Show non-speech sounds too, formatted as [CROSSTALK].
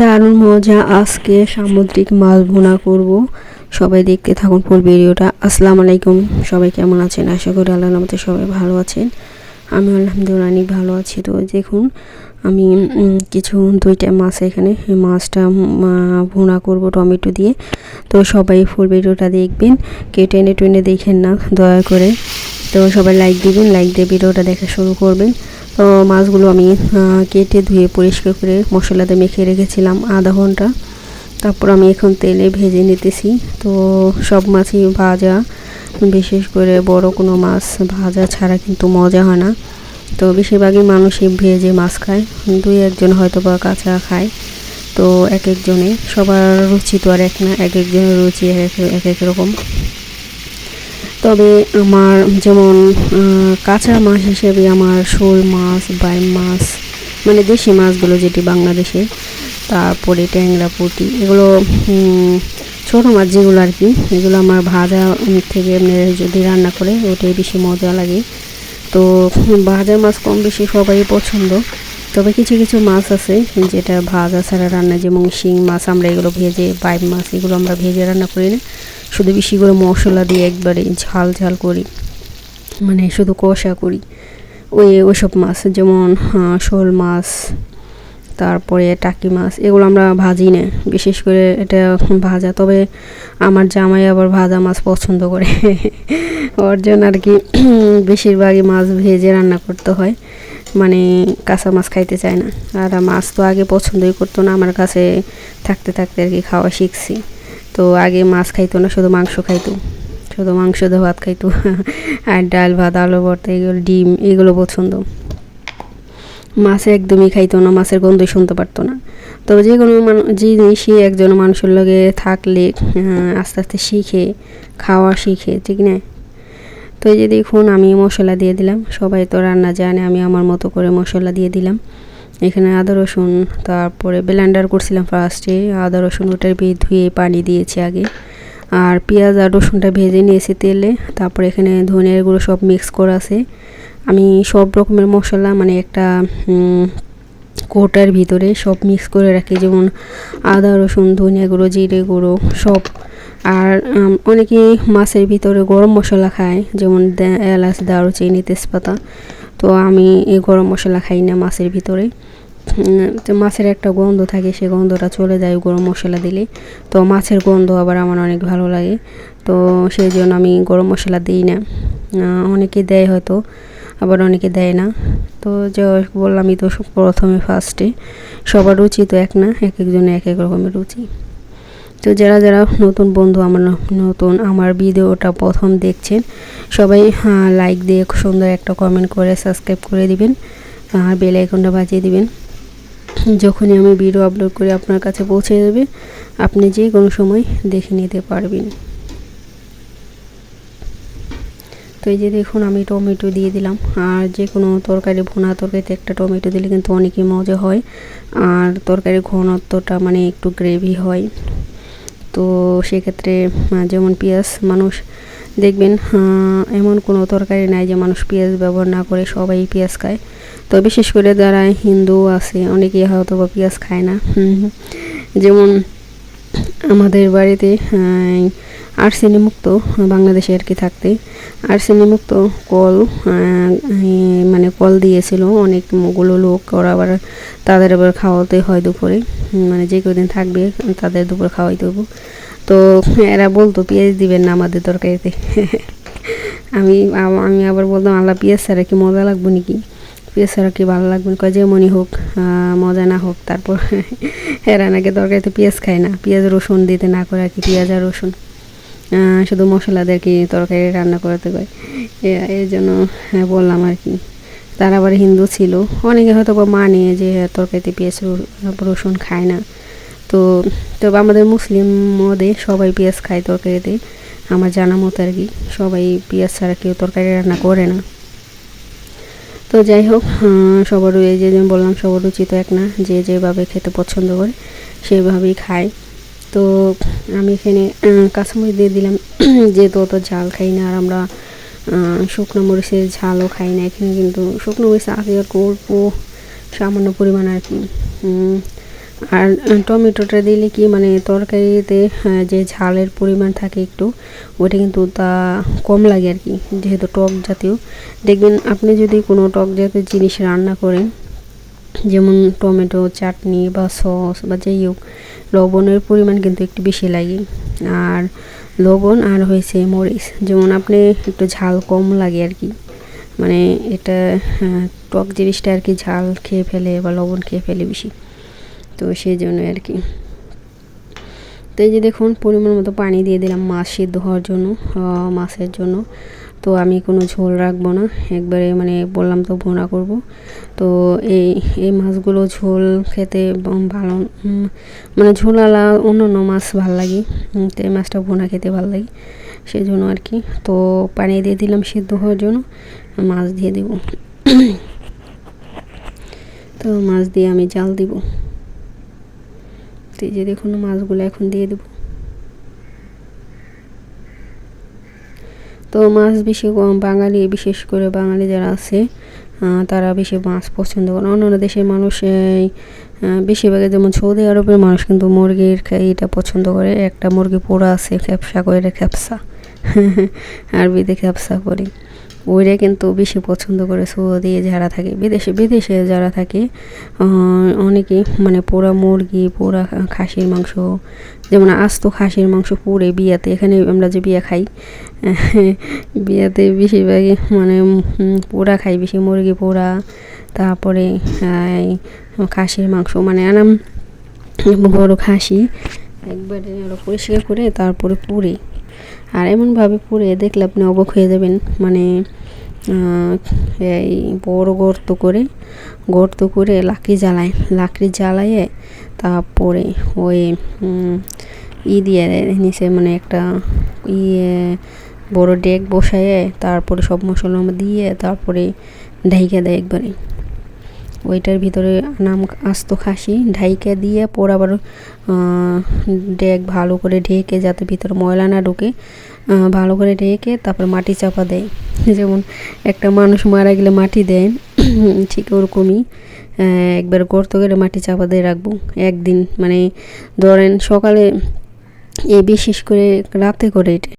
দারুণ মজা। আজকে সামুদ্রিক মাছ ভুনা করব। সবাই দেখতে থাকুন ফুল ভিডিওটা। আসসালামু আলাইকুম। সবাই কেমন আছেন? আশা করি আল্লাহ আমাদের সবাই ভালো আছেন। আমি আলহামদুলিল্লাহ অনেক ভালো আছি। তো দেখুন, আমি কিছু দুইটা মাছ এখানে। মাছটা ভুনা করব টমেটো দিয়ে। তো সবাই ফুল ভিডিওটা দেখবেন। কেউ টেনে টেনে দেখেন না, দয়া করে। তো সবাই লাইক দিবেন লাইক দিয়ে ভিডিওটা দেখা শুরু করবেন। তো মাছগুলো আমি কেটে ধুয়ে পরিষ্কার করে মশলাতে মেখে রেখেছিলাম আধা ঘণ্টা। তারপর আমি এখন তেলে ভেজে নিতেছি। তো সব মাছই ভাজা, বিশেষ করে বড় কোনো মাছ ভাজা ছাড়া কিন্তু মজা হয় না। তো বেশিরভাগই মানুষই ভেজে মাছ খায়। দুই একজন হয়তো বা কাঁচা খায়। তো এক একজনে, সবার রুচি তো আর এক না, এক একজনের রুচি এক এক- রকম। তবে আমার যেমন কাঁচা মাছ হিসেবে আমার শোল মাছ বাই মাছ মানে দেশি মাছগুলো যেটি বাংলাদেশে, তারপরে ট্যাংরা পুঁটি, এগুলো ছোটো মাছ যেগুলো আর কি, এগুলো আমার ভাজা থেকে এমনি যদি রান্না করে, ওটাই বেশি মজা লাগে। তো ভাজা মাছ কম বেশি সবাই পছন্দ। তবে কিছু কিছু মাছ আছে যেটা ভাজা ছাড়া রান্না, যেমন শিং মাছ আমরা এগুলো ভেজে, বাইম মাছ এগুলো আমরা ভেজে রান্না করি না। শুধু বেশি করে মশলা দিয়ে একবারে ঝাল ঝাল করি। মানে শুধু কষা করি। ওই ওইসব মাছ, যেমন শোল মাছ, তারপরে টাকি মাছ, এগুলো আমরা ভাজি না। বিশেষ করে এটা ভাজা, তবে আমার জামাই আবার ভাজা মাছ পছন্দ করে। ওর জন্য আর কি [CLEARS THROAT] বেশিরভাগই মাছ ভেজে রান্না করতে হয়। মানে কাঁচা মাছ খাইতে চায় না। আর মাছ তো আগে পছন্দই করতো না, আমার কাছে থাকতে থাকতে আর কি খাওয়া শিখছি। তো আগে মাছ খাইতো না, শুধু মাংস খাইতো। শুধু মাংস দিয়ে ভাত খাইতো। [LAUGHS] আর ডাল ভাত, আলু ভর্তা, এগুলো ডিম, এগুলো পছন্দ। মাছ একদমই খাইতো না, মাছের গন্ধই শুনতে পারতো না। তবে যে কোনো মানুষ জিনিসই একজন মানুষের লগে থাকলে আস্তে আস্তে শিখে, খাওয়া শিখে, ঠিক না? তো এই যে দেখুন, আমি মশলা দিয়ে দিলাম। সবাই তো রান্না জানে, আমি আমার মতো করে মশলা দিয়ে দিলাম। এখানে আদা, রসুন, তারপরে ব্লেন্ডার করছিলাম ফার্স্টে আদা, রসুন ওটার বি ধুয়ে পানি দিয়েছি আগে। আর পেঁয়াজ আর রসুনটা ভেজে নিয়েছি তেলে। তারপরে এখানে ধনিয়ার গুঁড়ো সব মিক্স করা আছে। আমি সব রকমের মশলা মানে একটা কোটার ভিতরে সব মিক্স করে রাখি। যেমন আদা, রসুন, ধনিয়া গুঁড়ো, জিরে গুঁড়ো, সব। আর অনেকে মাছের ভিতরে গরম মশলা খায়। যেমন এলাচ, দারুচিনি, তেজপাতা। তো আমি এই গরম মশলা খাই না মাছের ভিতরে। তো মাছের একটা গন্ধ থাকে সেই গন্ধটা চলে যায় গরম মশলা দিলে। তো মাছের গন্ধ আবার আমার অনেক ভালো লাগে। তো সেই জন্য আমি গরম মশলা দিই না। অনেকে দেয় হয়তো, আবার অনেকে দেয় না। তো যে বললামই তো, প্রথমে ফার্স্টে সবার রুচি তো এক না, এক একজনের এক এক রকমের রুচি। তো যারা যারা নতুন বন্ধু, আমার নতুন, আমার ভিডিওটা প্রথম দেখছেন, সবাই লাইক দিয়ে সুন্দর একটা কমেন্ট করে সাবস্ক্রাইব করে দিবেন আর বেল আইকনটা বাজিয়ে দিবেন। যখনই আমি ভিডিও আপলোড করে, আপনার কাছে পৌঁছে যাবে, আপনি যে কোনো সময় দেখে নিতে পারবেন। তো এই যে দেখুন, আমি টমেটো দিয়ে দিলাম। আর যে কোনো তরকারি, ভুনা তরকারিতে একটা টমেটো দিলে কিন্তু অনেকই মজা হয়। আর তরকারির ঘনত্বটা মানে একটু গ্রেভি হয়। তো সেক্ষেত্রে যেমন পেঁয়াজ মানুষ দেখবেন এমন কোনো তরকারি নাই যে মানুষ পেঁয়াজ ব্যবহার না করে সবাই পেঁয়াজ খায় তো বিশেষ করে যারা হিন্দু আছে, অনেকেই হয়তো বা পেঁয়াজ খায় না। যেমন আমাদের বাড়িতে আর্সেনি মুক্ত বাংলাদেশে আর কি থাকতে। আর্সেনি মুক্ত কল মানে কল দিয়েছিল। অনেকগুলো লোক ওরা আবার তাদের আবার খাওয়াতে হয় দুপুরে। মানে যে কদিন থাকবে, তাদের দুপুরে খাওয়াইতে হব তো এরা বলতো, পেঁয়াজ দিবেন না আমাদের তরকারিতে। [LAUGHS] আমি আমি আবার বলতাম, আল্লাহ পেঁয়াজ ছাড়া কি মজা লাগবে নাকি? পেঁয়াজ ছাড়া কি ভালো লাগবে? কয় যেমনই হোক মজা না হোক তারপর [LAUGHS] এরা নাকি তরকারিতে পেঁয়াজ খায় না। পেঁয়াজ রসুন দিতে না করে আর কি পেঁয়াজ আর রসুন। শুধু মশলাদের কি তরকারি রান্না করতে এ- এই জন্য হ্যাঁ, বললাম আর কি। তারা আবার হিন্দু ছিল। অনেকে হয়তো বা মানে যে তরকারিতে পেঁয়াজ রসুন- খায় না। তো তবে আমাদের মুসলিম মধ্যে সবাই পেঁয়াজ খায় তরকারিতে। আমার জানা মতো আর কি সবাই পেঁয়াজ ছাড়া কেউ তরকারি রান্না করে না। তো যাই হোক সবারও এই যে যেমন বললাম সবার উচিত এক না, যে যেভাবে খেতে পছন্দ করে, সেভাবেই খায়। তো আমি এখানে কাঁচামরিচ দিয়ে দিলাম। [CLEARS THROAT] যেহেতু অত ঝাল খাই না, আর আমরা শুকনো মরিচের ঝালও খাই না, এখানে কিন্তু শুকনো মরিচ আগে অল্প সামান্য পরিমাণ আর কি। আর টমেটোটা দিলে কি মানে তরকারিতে যে ঝালের পরিমাণ থাকে একটু ওটা কিন্তু তা কম লাগে আর কি, যেহেতু টক জাতীয়। দেখবেন আপনি যদি কোনো টক জাতীয় জিনিস রান্না করেন, যেমন টমেটো, চাটনি বা সস বা যাই হোক, লবণের পরিমাণ কিন্তু একটু বেশি লাগে। আর লবণ আর হয়েছে মরিচ, যেমন আপনি একটু ঝাল কম লাগে আর কি। মানে এটা টক জিনিসটা আর কি ঝাল খেয়ে ফেলে বা লবণ খেয়ে ফেলে বেশি। তো সেই জন্য আর কি। তো এই যে দেখুন, পরিমাণ মতো পানি দিয়ে দিলাম মাছ সিদ্ধ হওয়ার জন্য মাছের জন্য। তো আমি কোনো ঝোল রাখব না, একবারে মানে বললাম তো ভোনা করব। তো এই এই মাছগুলো ঝোল খেতে ভালো মানে ঝোলালা অন্য অন্য মাছ ভালো লাগে তো এই মাছটা ভোনা খেতে ভালো লাগে, সেই জন্য আর কি। তো পানি দিয়ে দিলাম সিদ্ধ হওয়ার জন্য, মাছ দিয়ে দেব। তো মাছ দিয়ে আমি জাল দিব। তো এই যে দেখুন মাছগুলো এখন দিয়ে দেবো। তো মাছ বেশি বাঙালি, বিশেষ করে বাঙালি যারা আছে তারা বেশি মাছ পছন্দ করে। অন্যান্য দেশের মানুষ বেশিরভাগে যেমন সৌদি আরবের মানুষ কিন্তু মুরগির এটা পছন্দ করে। একটা মুরগি পোড়া আছে খ্যাপসা করে খ্যাপসা [LAUGHS] আরবিতে খ্যাপসা করি। ওইটা কিন্তু বেশি পছন্দ করে সৌদি যারা থাকে, বিদেশে বিদেশে যারা থাকে অনেকে মানে পোড়া মুরগি, পোড়া খাসির মাংস, যেমন আস্ত খাসির মাংস পুড়ে বিয়াতে, এখানে আমরা যে বিয়া খাই, [LAUGHS] বিয়াতে বেশিরভাগই মানে পোড়া খাই, বেশি মুরগি পোড়া, তারপরে খাসির মাংস মানে আনাম বড় খাসি, একবারে পরিষ্কার করে তারপরে পুড়ে। আর এমনভাবে পুড়ে দেখলে আপনি অবাক হয়ে যাবেন। মানে এই বড় গর্ত করে গর্ত করে লাকড়ি জ্বালায়। লাকড়ি জ্বালাইয়ে তারপরে ওই ই দিয়ে নিচে মানে একটা ইয়ে বড় ডেক বসাইয়ে তারপরে সব মশলা দিয়ে তারপরে ঢাইকা দেয় একবারে। ওইটার ভিতরে নাম আস্ত খাসি, ঢাইকা দিয়ে পর আবার ডেক ভালো করে ঢেকে যাতে ভিতরে ময়লা না ঢুকে ভালো করে ঢেকে তারপর মাটি চাপা দেয়। যেমন একটা মানুষ মারা গেলে মাটি দেয়, ঠিক ওরকমই একবার গর্ত করে মাটি চাপা দিয়ে রাখব। একদিন মানে ধরেন সকালে এ বিশেষ করে রাতে করে এটা।